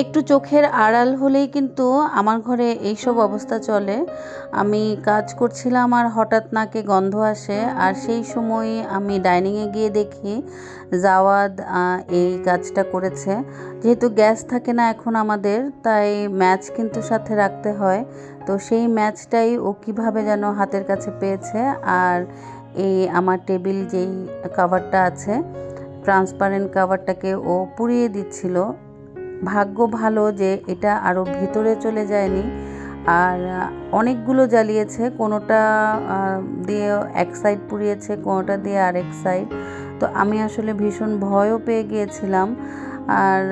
একটু চোখের আড়াল হলেই কিন্তু আমার ঘরে এইসব অবস্থা চলে। আমি কাজ করছিলাম আর হঠাৎ নাকে গন্ধ আসে আর সেই সময় আমি ডাইনিংয়ে গিয়ে দেখি জাওয়াদ এই কাজটা করেছে। যেহেতু গ্যাস থাকে না এখন আমাদের, তাই ম্যাচ কিন্তু সাথে রাখতে হয়। তো সেই ম্যাচটাই ও কীভাবে যেন হাতের কাছে পেয়েছে আর এই আমার টেবিল যেই কাভারটা আছে ট্রান্সপারেন্ট কাভারটাকে ও পুড়িয়ে দিচ্ছিল। ভাগ্য ভালো যে এটা আরও ভিতরে চলে যায়নি। আর অনেকগুলো জ্বালিয়েছে, কোনোটা দিয়ে এক সাইড পুড়িয়েছে, কোনোটা দিয়ে আরেক সাইড তো আমি আসলে ভীষণ ভয়ও পেয়ে গিয়েছিলাম। আর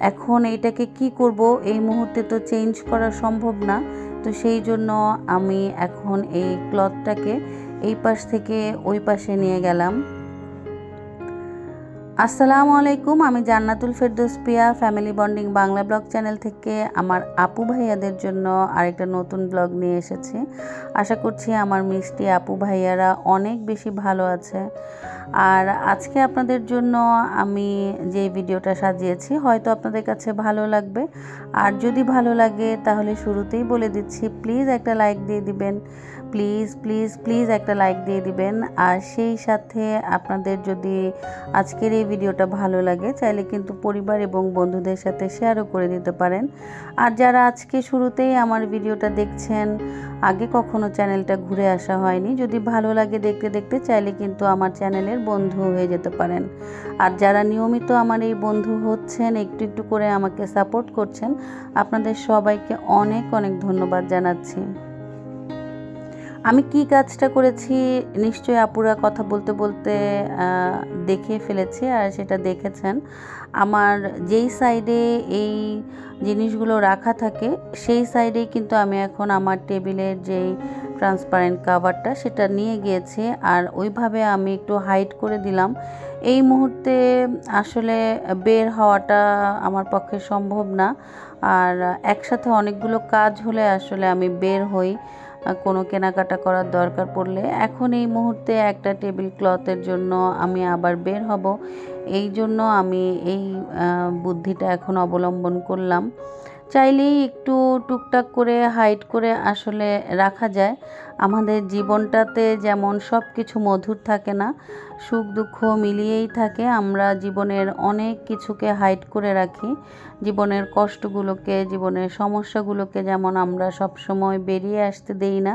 এখন এটাকে কি করব, এই মুহূর্তে তো চেঞ্জ করা সম্ভব না। তো সেই জন্য আমি এখন এই ক্লথটাকে এই পাশ থেকে ওই পাশে নিয়ে গেলাম। আসসালামু আলাইকুম, আমি Jannatul Ferdous Piya family bonding Bangla blog channel থেকে আমার আপু ভাইয়াদের জন্য আরেকটা নতুন ব্লগ নিয়ে এসেছি। আশা করছি আমার মিষ্টি আপু ভাইয়ারা অনেক বেশি ভালো আছে। আর আজকে আপনাদের জন্য আমি যে ভিডিওটা সাজিয়েছি, হয়তো আপনাদের কাছে ভালো লাগবে। আর যদি ভালো লাগে, তাহলে শুরুতেই বলে দিচ্ছি, প্লিজ একটা লাইক দিয়ে দিবেন। প্লিজ প্লিজ প্লিজ একটা লাইক দিয়ে দিবেন। আর সেই সাথে আপনাদের যদি আজকের এই ভিডিওটা ভালো লাগে, চাইলে কিন্তু পরিবার এবং বন্ধুদের সাথে শেয়ারও করে দিতে পারেন। আর যারা আজকে শুরুতেই আমার ভিডিওটা দেখছেন, আগে কখনো চ্যানেলটা ঘুরে আসা হয়নি, যদি ভালো লাগে দেখতে দেখতে চাইলে কিন্তু আমার চ্যানেলের বন্ধু হয়ে যেতে পারেন। আর যারা নিয়মিত আমার এই বন্ধু হচ্ছেন, একটু একটু করে আমাকে সাপোর্ট করছেন, আপনাদের সবাইকে অনেক অনেক ধন্যবাদ জানাচ্ছি। আমি কি কাজটা করেছি, নিশ্চয়ই আপুরা কথা বলতে বলতে দেখে ফেলেছি আর সেটা দেখেছেন। আমার যেই সাইডে এই জিনিসগুলো রাখা থাকে, সেই সাইডেই কিন্তু আমি এখন আমার টেবিলের যেই ট্রান্সপারেন্ট কাভারটা সেটা নিয়ে গিয়েছে আর ওইভাবে আমি একটু হাইড করে দিলাম। এই মুহূর্তে আসলে বের হওয়াটা আমার পক্ষে সম্ভব না আর একসাথে অনেকগুলো কাজ হলে আসলে আমি বের হই। কোনো কেনাকাটা করার দরকার পড়লে এখন এই মুহূর্তে একটা টেবিল ক্লথের জন্য আমি আবার বের হব। এই জন্য আমি এই বুদ্ধিটা এখন অবলম্বন করলাম। চাইলেই একটু টুকটাক করে হাইট করে আসলে রাখা যায়। আমাদের জীবনটাতে যেমন সব কিছু মধুর থাকে না, সুখ দুঃখ মিলিয়েই থাকে, আমরা জীবনের অনেক কিছুকে হাইড করে রাখি। জীবনের কষ্টগুলোকে, জীবনের সমস্যাগুলোকে যেমন আমরা সব সময় বেরিয়ে আসতে দেই না,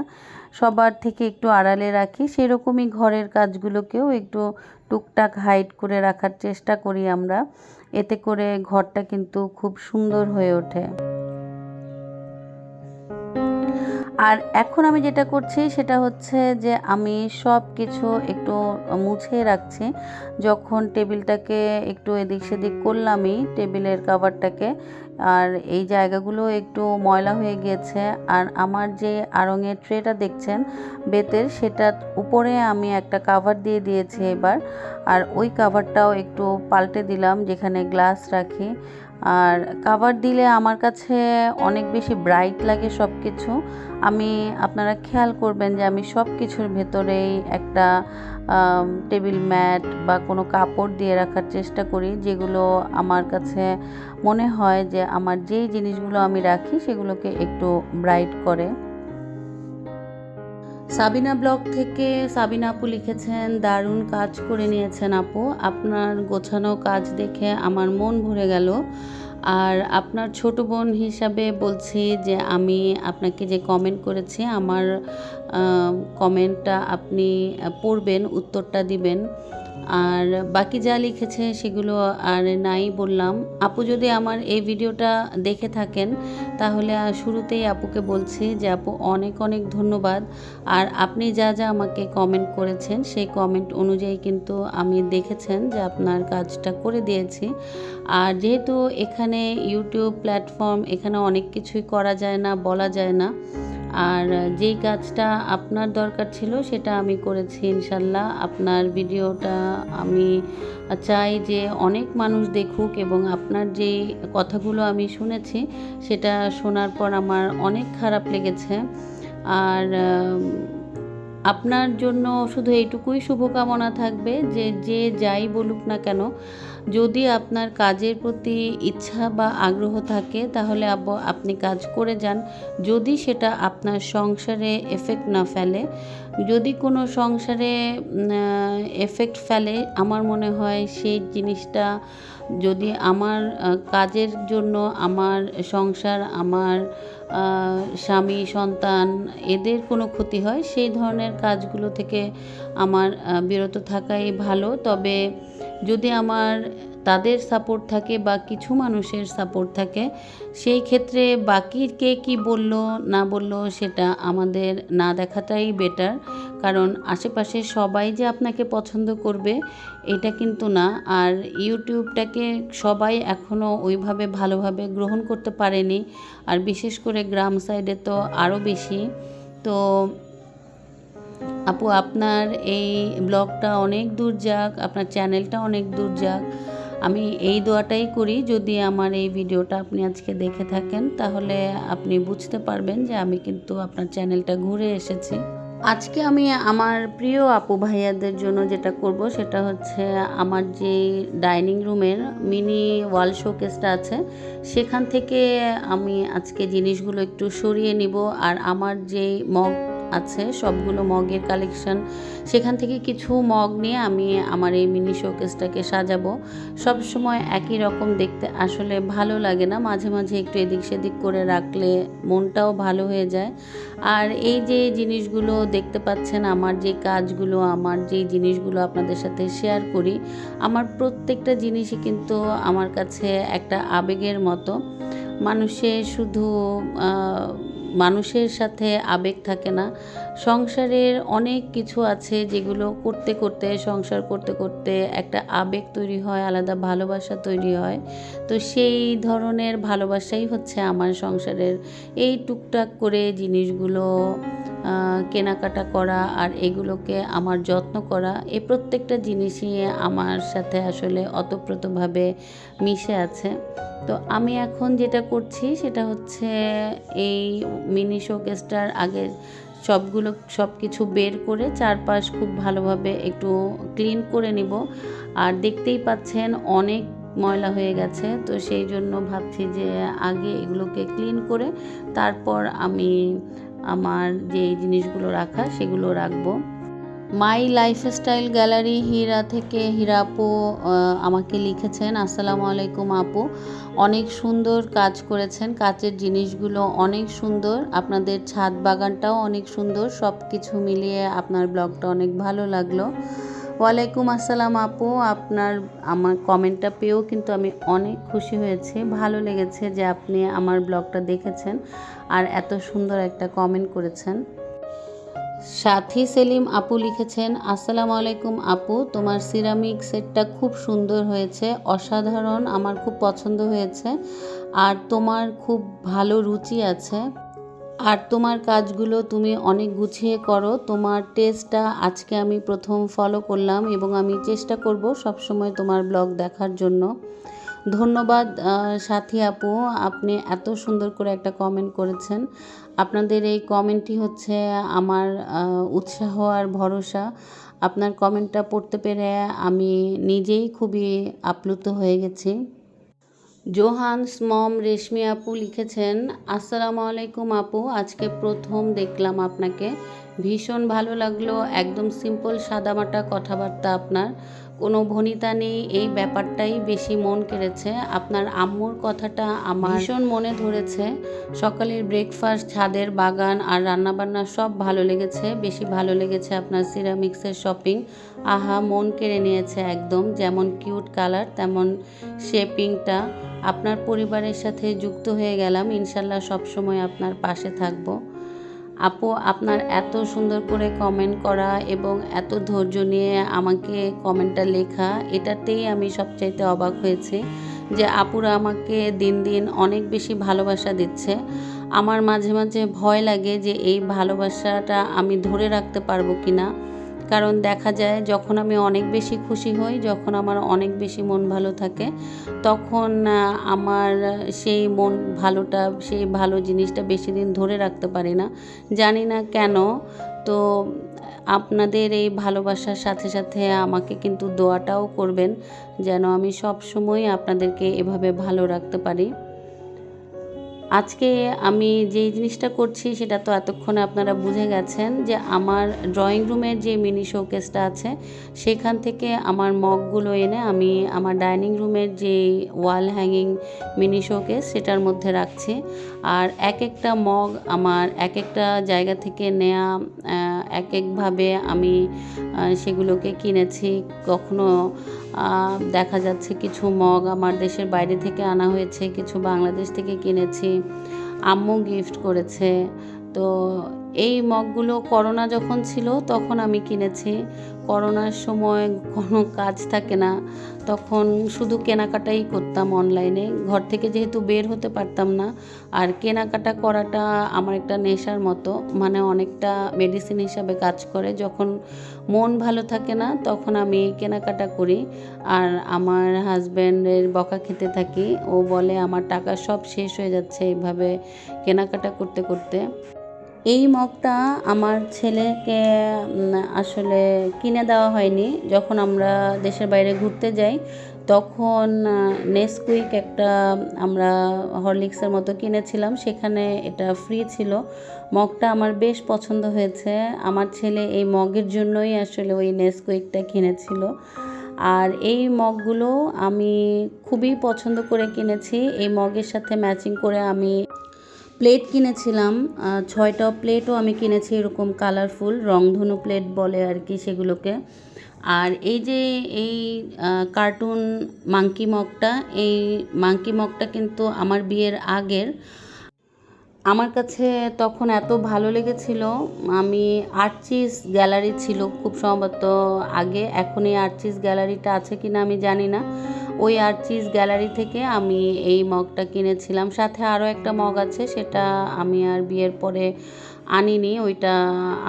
সবার থেকে একটু আড়ালে রাখি, সেরকমই ঘরের কাজগুলোকেও একটু টুকটাক হাইড করে রাখার চেষ্টা করি আমরা। এতে করে ঘরটা কিন্তু খুব সুন্দর হয়ে ওঠে। আর এখন আমি যেটা করছি সেটা হচ্ছে যে আমি সব কিছু একটু মুছে রাখছি। যখন টেবিলটাকে একটু এদিক সেদিক করলামই, টেবিলের কাভারটাকে আর এই জায়গাগুলো একটু ময়লা হয়ে গিয়েছে আর আমার যে আড়ঙের ট্রেটা দেখছেন, বেতের, সেটার উপরে আমি একটা কাভার দিয়ে দিয়েছি এবার। আর ওই কাভারটাও একটু পাল্টে দিলাম, যেখানে গ্লাস রাখি। আর কাভার দিলে আমার কাছে অনেক বেশি ব্রাইট লাগে সব কিছু আমি, আপনারা খেয়াল করবেন যে আমি সব কিছুর ভেতরেই একটা টেবিল ম্যাট বা কোনো কাপড় দিয়ে রাখার চেষ্টা করি, যেগুলো আমার কাছে মনে হয় যে আমার যেই জিনিসগুলো আমি রাখি সেগুলোকে একটু ব্রাইট করে। সাবিনা ব্লগ থেকে সাবিনা আপু লিখেছেন, দারুণ কাজ করে নিয়েছেন আপু। আপনার গোছানো কাজ দেখে আমার মন ভরে গেল। আর আপনার ছোট বোন হিসাবে বলছি যে আমি আপনাকে যে কমেন্ট করেছি, আমার কমেন্টটা আপনি পড়বেন, উত্তরটা দিবেন। আর বাকি যা লিখেছে সেগুলো আর নাই বললাম। আপু যদি আমার এই ভিডিওটা দেখে থাকেন, তাহলে শুরুতেই আপুকে বলছি যে আপু অনেক অনেক ধন্যবাদ। আর আপনি যা যা আমাকে কমেন্ট করেছেন, সেই কমেন্ট অনুযায়ী কিন্তু আমি দেখেছেন যে আপনার কাজটা করে দিয়েছি। আর যেহেতু এখানে ইউটিউব প্ল্যাটফর্ম এখানে অনেক কিছুই করা যায় না, বলা যায় না আর যেই কাজটা আপনার দরকার ছিল সেটা আমি করেছি ইনশাল্লাহ। আপনার ভিডিওটা আমি চাই যে অনেক মানুষ দেখুক এবং আপনার যেই কথাগুলো আমি শুনেছি সেটা শোনার পর আমার অনেক খারাপ লেগেছে। আর আপনার জন্য শুধু এইটুকুই শুভকামনা থাকবে যে যে যাই বলুক না কেন যদি আপনার কাজের প্রতি ইচ্ছা বা আগ্রহ থাকে, তাহলে আব- আপনি কাজ করে যান। যদি সেটা আপনার সংসারে এফেক্ট না ফেলে, যদি কোনো সংসারে এফেক্ট ফেলে, আমার মনে হয় সেই জিনিসটা যদি আমার কাজের জন্য আমার সংসার, আমার স্বামী, সন্তান এদের কোনো ক্ষতি হয়, সেই ধরনের কাজগুলো থেকে আমার বিরত থাকাই ভালো। তবে যদি আমার তাদের সাপোর্ট থাকে বা কিছু মানুষের সাপোর্ট থাকে, সেই ক্ষেত্রে বাকি কে কী বলল, না বলল সেটা আমাদের না দেখাটাই বেটার কারণ আশেপাশে সবাই যে আপনাকে পছন্দ করবে, এটা কিন্তু না। আর ইউটিউবটাকে সবাই এখনও ওইভাবে ভালোভাবে গ্রহণ করতে পারেনি, আর বিশেষ করে গ্রাম সাইডে তো আরও বেশি। তো আপু, আপনার এই ব্লগটা অনেক দূর যাক, আপনার চ্যানেলটা অনেক দূর যাক। আমি এই দোয়াটাই করি, যদি আমার এই ভিডিওটা আপনি আজকে দেখে থাকেন, তাহলে আপনি বুঝতে পারবেন যে আমি কিন্তু আপনার চ্যানেলটা ঘুরে এসেছি। আজকে আমি আমার প্রিয় আপু ভাইয়াদের জন্য যেটা করব, সেটা হচ্ছে আমার যে ডাইনিং রুমের মিনি ওয়াল শোকেসটা আছে, সেখান থেকে আমি আজকে জিনিসগুলো একটু সরিয়ে নিব, আর আমার যেই মগ আছে, সবগুলো মগের কালেকশন সেখান থেকে কিছু মগ নিয়ে আমি আমার এই মিনি শোকেসটাকে সাজাবো। সব সময় একই রকম দেখতে আসলে ভালো লাগে না, মাঝে মাঝে একটু এদিক সেদিক করে রাখলে মনটাও ভালো হয়ে যায়। আর এই যে জিনিসগুলো দেখতে পাচ্ছেন, আমার যে কাজগুলো, আমার যে জিনিসগুলো আপনাদের সাথে শেয়ার করি, আমার প্রত্যেকটা জিনিসই কিন্তু আমার কাছে একটা আবেগের মতো। মানুষে শুধু মানুষের সাথে আবেগ থাকে না। সংসারের অনেক কিছু আছে যেগুলো করতে করতে, সংসার করতে করতে একটা আবেগ তৈরি হয়, আলাদা ভালোবাসা তৈরি হয়। তো সেই ধরনের ভালোবাসাই হচ্ছে আমার সংসারের। এই টুকটাক করে জিনিসগুলো কেনাকাটা করা আর এগুলোকে আমার যত্ন করা এই প্রত্যেকটা জিনিসই আমার সাথে আসলে অতপ্রতভাবে মিশে আছে। তো আমি এখন যেটা করছি সেটা হচ্ছে এই মিনি শোকেসটার আগের সবগুলো সব কিছু বের করে চারপাশ খুব ভালোভাবে একটু ক্লিন করে নিব। আর দেখতেই পাচ্ছেন অনেক ময়লা হয়ে গেছে, তো সেই জন্য ভাবছি যে আগে এগুলোকে ক্লিন করে তারপর আমি আমার যে জিনিসগুলো রাখা সেগুলো রাখব। মাই লাইফস্টাইল গ্যালারি হীরা থেকে হীরা আপু আমাকে লিখেছেন, আসসালামু আলাইকুম আপু। অনেক সুন্দর কাজ করেছেন কাচের জিনিসগুলো অনেক সুন্দর, আপনাদের ছাদ বাগানটাও অনেক সুন্দর সব কিছু মিলিয়ে আপনার ব্লগটা অনেক ভালো লাগল। ওয়ালাইকুম আসসালাম আপু, আপনার, আমার কমেন্টটা পেয়েও কিন্তু আমি অনেক খুশি হয়েছি, ভালো লেগেছে যে আপনি আমার ব্লগটা দেখেছেন আর এত সুন্দর একটা কমেন্ট করেছেন। সাথী সেলিম আপু লিখেছেন, আসসালামু আলাইকুম আপু, তোমার সিরামিক সেটটা খুব সুন্দর হয়েছে, অসাধারণ, আমার খুব পছন্দ হয়েছে, আর তোমার খুব ভালো রুচি আছে, আর তোমার কাজগুলো তুমি অনেক গুছিয়ে করো, তোমার টেস্টটা আজকে আমি প্রথম ফলো করলাম এবং আমি চেষ্টা করব সবসময় তোমার ব্লগ দেখার জন্য। ধন্যবাদ সাথী আপু, আপনি এত সুন্দর করে একটা কমেন্ট করেছেন। আপনাদের এই কমেন্টটি হচ্ছে আমার উৎসাহ আর ভরসা। আপনার কমেন্টটা পড়তে পেরে আমি নিজেই খুবই আপ্লুত হয়ে গেছি। জোহান্স মম রেশমি আপু লিখেছেন, আসসালামু আলাইকুম আপু, আজকে প্রথম দেখলাম আপনাকে। ভীষণ ভালো লাগল, একদম সিম্পল সাদামাটা কথাবার্তা আপনার। কোনো ভনিতা নেই, এই ব্যাপারটাই বেশি মন কেড়েছে। আপনার আম্মুর কথাটা আমার ভীষণ মনে ধরেছে। সকালের ব্রেকফাস্ট ছাদের বাগান আর রান্নাবান্না সব ভালো লেগেছে, বেশি ভালো লেগেছে আপনার সিরামিক্সের শপিং আহা, মন কেড়ে নিয়েছে একদম, যেমন কিউট কালার তেমন শেপিংটা আপনার পরিবারের সাথে যুক্ত হয়ে গেলাম, ইনশাল্লাহ সবসময় আপনার পাশে থাকব। আপু, আপনার এত সুন্দর করে কমেন্ট করা এবং এত ধৈর্য নিয়ে আমাকে কমেন্টটা লেখা, এটাতেই আমি সবচাইতে অবাক হয়েছি যে আপুরা আমাকে দিন দিন অনেক বেশি ভালোবাসা দিচ্ছে। আমার মাঝে মাঝে ভয় লাগে যে এই ভালোবাসাটা আমি ধরে রাখতে পারব কি না কারণ দেখা যায় যখন আমি অনেক বেশি খুশি হই, যখন আমার অনেক বেশি মন ভালো থাকে, তখন আমার সেই মন ভালোটা, সেই ভালো জিনিসটা বেশি দিন ধরে রাখতে পারি না। জানি না কেন, তো আপনাদের এই ভালোবাসার সাথে সাথে আমাকে কিন্তু দোয়াটাও করবেন, যেন আমি সব সময় আপনাদেরকে এভাবে ভালো রাখতে পারি। আজকে আমি যেই জিনিসটা করছি সেটা তো এতক্ষণে আপনারা বুঝে গেছেন যে আমার ড্রয়িং রুমের যে মিনি শোকেসটা আছে, সেখান থেকে আমার মগগুলো এনে আমি আমার ডাইনিং রুমের যে ওয়াল হ্যাঙ্গিং মিনি শোকেস সেটার মধ্যে রাখছি। আর এক একটা মগ আমার এক একটা জায়গা থেকে নেয়া এক একভাবে আমি সেগুলোকে কিনেছি। কখনো দেখা যাচ্ছে কিছু মগ আমার দেশের বাইরে থেকে আনা হয়েছে, কিছু বাংলাদেশ থেকে কিনেছি। আম্মু গিফট করেছে। তো এই মগগুলো করোনা যখন ছিল, তখন আমি কিনেছি। করোনার সময় কোনো কাজ থাকে না, তখন শুধু কেনাকাটাই করতাম অনলাইনে ঘর থেকে যেহেতু বের হতে পারতাম না, আর কেনাকাটা করাটা আমার একটা নেশার মতো মানে অনেকটা মেডিসিন হিসাবে কাজ করে। যখন মন ভালো থাকে না, তখন আমি কেনাকাটা করি। আর আমার হাজব্যান্ডের বকা খেতে থাকি। ও বলে, আমার টাকা সব শেষ হয়ে যাচ্ছে এইভাবে কেনাকাটা করতে করতে। এই মগটা আমার ছেলেকে আসলে কিনে দেওয়া হয়নি। যখন আমরা দেশের বাইরে ঘুরতে যাই, তখন নেসকুইক একটা, আমরা হরলিক্সের মতো কিনেছিলাম। সেখানে এটা ফ্রি ছিল। মগটা আমার বেশ পছন্দ হয়েছে। আমার ছেলে এই মগের জন্যই আসলে ওই নেসকুইকটা কিনেছিল। আর এই মগগুলো আমি খুবই পছন্দ করে কিনেছি। এই মগের সাথে ম্যাচিং করে আমি প্লেট কিনেছিলাম ছয়টা প্লেটও আমি কিনেছি এরকম কালারফুল রংধনু প্লেট বলে আর কি সেগুলোকে। আর এই যে এই কার্টুন মাঙ্কি মগটা এই মাংকি মগটা কিন্তু আমার বিয়ের আগের আমার কাছে তখন এত ভালো লেগেছিল, আমি আর্চিস গ্যালারি ছিল খুব সম্ভবত আগে, এখন এই আর্চিস গ্যালারিটা আছে কিনা আমি জানি না। ওই আর্চিস গ্যালারি থেকে আমি এই মগটা কিনেছিলাম, সাথে আরও একটা মগ আছে, সেটা আমি আর বিয়ের পরে আনিনি, ওইটা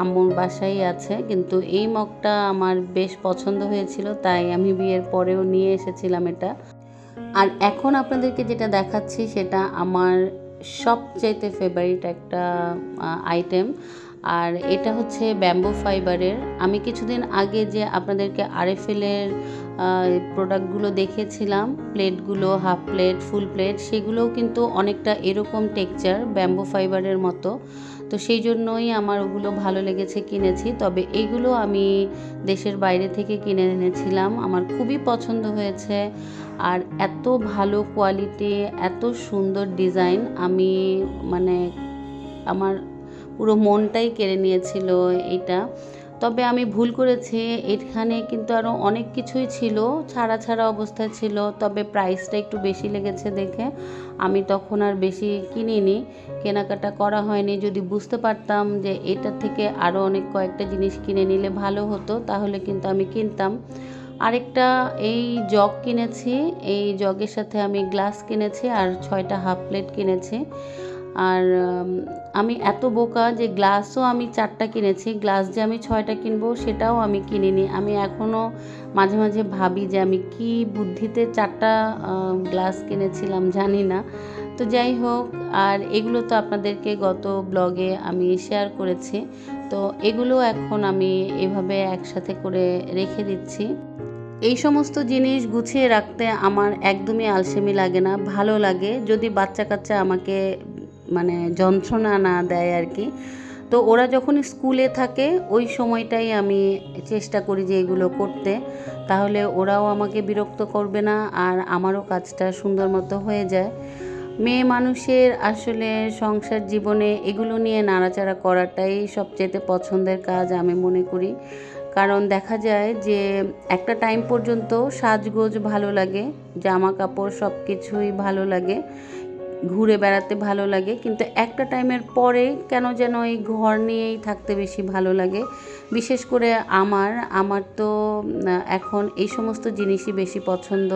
আম্মুর বাসায় আছে, কিন্তু এই মগটা আমার বেশ পছন্দ হয়েছিল, তাই আমি বিয়ের পরেও নিয়ে এসেছিলাম এটা। আর এখন আপনাদেরকে যেটা দেখাচ্ছি, সেটা আমার সবচাইতে ফেভারিট একটা আইটেম আর এটা হচ্ছে ব্যাম্বো ফাইবারের আমি কিছুদিন আগে যে আপনাদেরকে আরএফএলের প্রোডাক্টগুলো দেখেছিলাম প্লেটগুলো হাফ প্লেট ফুল প্লেট সেগুলোও কিন্তু অনেকটা এরকম টেক্সচার ব্যাম্বো ফাইবারের মতো। তো সেই জন্যই আমার ওগুলো ভালো লেগেছে কিনেছি। তবে এইগুলো আমি দেশের বাইরে থেকে কিনে এনেছিলাম। আমার খুবই পছন্দ হয়েছে। আর এত ভালো কোয়ালিটি, এত সুন্দর ডিজাইন আমি মানে আমার পুরো মনটাই কেড়ে নিয়েছিল এইটা। তবে আমি ভুল করেছি। এখানে কিন্তু আরও অনেক কিছুই ছিল, ছাড়া ছাড়া অবস্থায় ছিল, তবে প্রাইসটা একটু বেশি লেগেছে দেখে। আমি তখন আর বেশি কিনিনি, কেনাকাটা করা হয়নি। যদি বুঝতে পারতাম যে এটা থেকে আরও অনেক কয়েকটা জিনিস কিনে নিলে ভালো হতো, তাহলে কিন্তু আমি কিনতাম। আরেকটা, এই জগ কিনেছি, এই জগের সাথে আমি গ্লাস কিনেছি আর ছয়টা হাফ প্লেট কিনেছি। আর আমি এত বোকা যে গ্লাসও আমি চারটা কিনেছি। গ্লাস যে আমি ছয়টা কিনবো সেটাও আমি কিনিনি। আমি এখনও মাঝে মাঝে ভাবি যে আমি কি বুদ্ধিতে চারটা গ্লাস কিনেছিলাম জানি না। তো যাই হোক, আর এগুলো তো আপনাদেরকে গত ব্লগে আমি শেয়ার করেছি। তো এগুলো এখন আমি এভাবে একসাথে করে রেখে দিচ্ছি। এই সমস্ত জিনিস গুছিয়ে রাখতে আমার একদমই আলসেমি লাগে না, ভালো লাগে। যদি বাচ্চা কাচ্চা আমাকে মানে যন্ত্রণা না দেয় আর কি। তো ওরা যখন স্কুলে থাকে, ওই সময়টাই আমি চেষ্টা করি যে এগুলো করতে। তাহলে ওরাও আমাকে বিরক্ত করবে না, আর আমারও কাজটা সুন্দর মতো হয়ে যায়। মেয়ে মানুষের আসলে সংসার জীবনে এগুলো নিয়ে নাড়াচাড়া করাটাই সবচেয়ে পছন্দের কাজ আমি মনে করি। কারণ দেখা যায় যে একটা টাইম পর্যন্ত সাজগোজ ভালো লাগে, জামা কাপড় সব কিছুই ভালো লাগে। ঘুরে বেড়াতে ভালো লাগে, কিন্তু একটা টাইমের পরে কেন যেন এই ঘর নিয়েই থাকতে বেশি ভালো লাগে। বিশেষ করে আমার আমার তো এখন এই সমস্ত জিনিসই বেশি পছন্দ।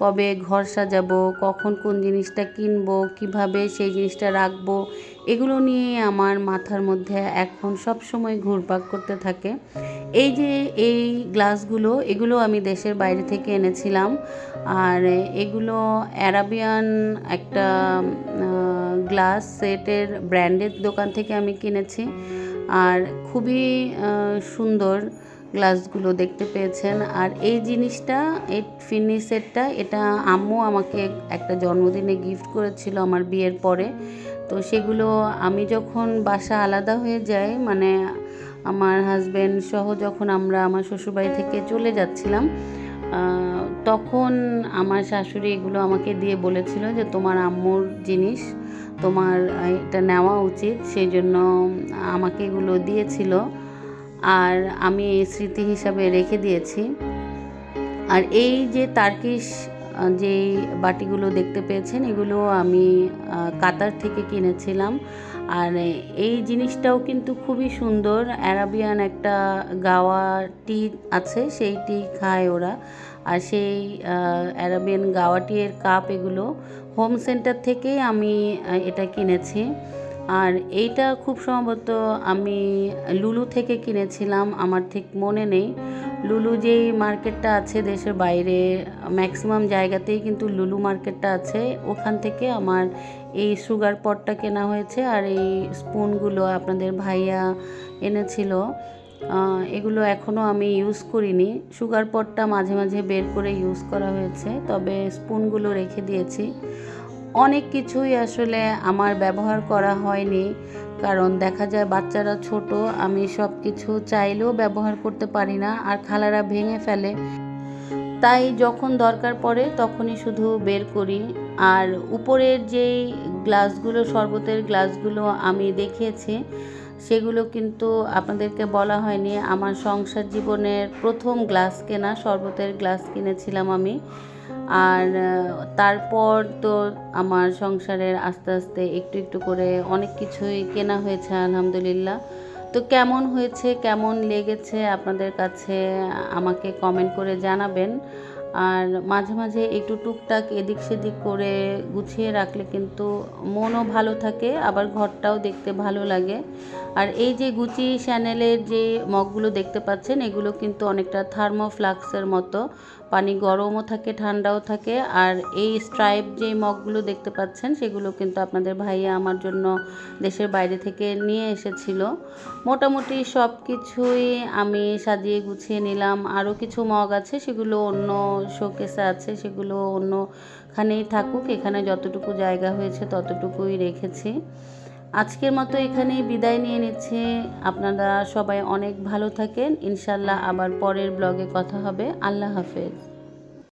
কবে ঘর সাজাবো, কখন কোন জিনিসটা কিনবো, কীভাবে সেই জিনিসটা রাখব, এগুলো নিয়ে আমার মাথার মধ্যে এখন সব সময় ঘুরপাক করতে থাকে। এই যে এই গ্লাসগুলো, এগুলো আমি দেশের বাইরে থেকে এনেছিলাম। আর এগুলো অ্যারাবিয়ান একটা গ্লাস সেটের ব্র্যান্ডের দোকান থেকে আমি কিনেছি। আর খুবই সুন্দর গ্লাসগুলো দেখতে পেয়েছেন। আর এই জিনিসটা, এই ফিনি সেটটা, এটা আম্মু আমাকে একটা জন্মদিনে গিফট করেছিল আমার বিয়ের পরে। তো সেগুলো আমি যখন বাসা আলাদা হয়ে যাই মানে আমার হাজব্যান্ড সহ যখন আমরা আমার শ্বশুরবাড়ি থেকে চলে যাচ্ছিলাম তখন আমার শাশুড়ি এগুলো আমাকে দিয়ে বলেছিল যে তোমার আম্মুর জিনিস, তোমার এটা নেওয়া উচিত সেই জন্য আমাকে এগুলো দিয়েছিল। আর আমি স্মৃতি হিসাবে রেখে দিয়েছি। আর এই যে তার্কিশ যে বাটিগুলো দেখতে পেয়েছেন, এগুলো আমি কাতার থেকে কিনেছিলাম। আর এই জিনিসটাও কিন্তু খুবই সুন্দর। অ্যারাবিয়ান একটা গাওয়া টি আছে, সেই টি খায় ওরা। আর সেই অ্যারাবিয়ান গাওয়া টিয়ের কাপ এগুলো, হোম সেন্টার থেকেই আমি এটা কিনেছি। আর এইটা খুব সম্ভবত আমি লুলু থেকে কিনেছিলাম, আমার ঠিক মনে নেই। লুলু যেই মার্কেটটা আছে দেশের বাইরে, ম্যাক্সিমাম জায়গাতেই কিন্তু লুলু মার্কেটটা আছে। ওখান থেকে আমার এই সুগার পটটা কেনা হয়েছে আর এই স্পুনগুলো আপনাদের ভাইয়া এনেছিল। এগুলো এখনও আমি ইউজ করিনি। সুগার পটটা মাঝে মাঝে বের করে ইউজ করা হয়েছে, তবে স্পুনগুলো রেখে দিয়েছি। অনেক কিছুই আসলে আমার ব্যবহার করা হয়নি। কারণ দেখা যায় বাচ্চারা ছোট, আমি সব কিছু চাইলেও ব্যবহার করতে পারি না আর খালারা ভেঙে ফেলে। তাই যখন দরকার পড়ে তখনই শুধু বের করি। আর উপরের যেই গ্লাসগুলো, শরবতের গ্লাসগুলো আমি দেখিয়েছি, সেগুলো কিন্তু আপনাদেরকে বলা হয়নি। আমার সংসার জীবনের প্রথম গ্লাস কেনা, শরবতের গ্লাস কিনেছিলাম আমি। আর তারপর তো আমার সংসারের আস্তে আস্তে একটু একটু করে অনেক কিছুই কেনা হয়েছে, আলহামদুলিল্লাহ। তো কেমন হয়েছে, কেমন লেগেছে, আপনাদের কাছে আমাকে কমেন্ট করে জানাবেন। আর মাঝে মাঝে একটু টুকটাক এদিক সেদিক করে গুছিয়ে রাখলে কিন্তু মনও ভালো থাকে, আবার ঘরটাও দেখতে ভালো লাগে। আর এই যে গুচি চ্যানেলের যে মগগুলো দেখতে পাচ্ছেন, এগুলো কিন্তু অনেকটা থার্মোফ্লাক্সের মতো। পানি গরমও থাকে, ঠান্ডাও থাকে। আর এই স্ট্রাইপ যে মগগুলো দেখতে পাচ্ছেন, সেগুলো কিন্তু আপনাদের ভাইয়া আমার জন্য দেশের বাইরে থেকে নিয়ে এসেছিল। মোটামুটি সব কিছুই আমি সাজিয়ে গুছিয়ে নিলাম। আরও কিছু মগ আছে, সেগুলো অন্য শোকেসে আছে, সেগুলো অন্যখানেই থাকুক। এখানে যতটুকু জায়গা হয়েছে ততটুকুই রেখেছি। আজকের মতো এখানেই বিদায় নিয়ে নিচ্ছে। আপনারা সবাই অনেক ভালো থাকেন। ইনশাল্লাহ আবার পরের ব্লগে কথা হবে। আল্লাহ হাফেজ।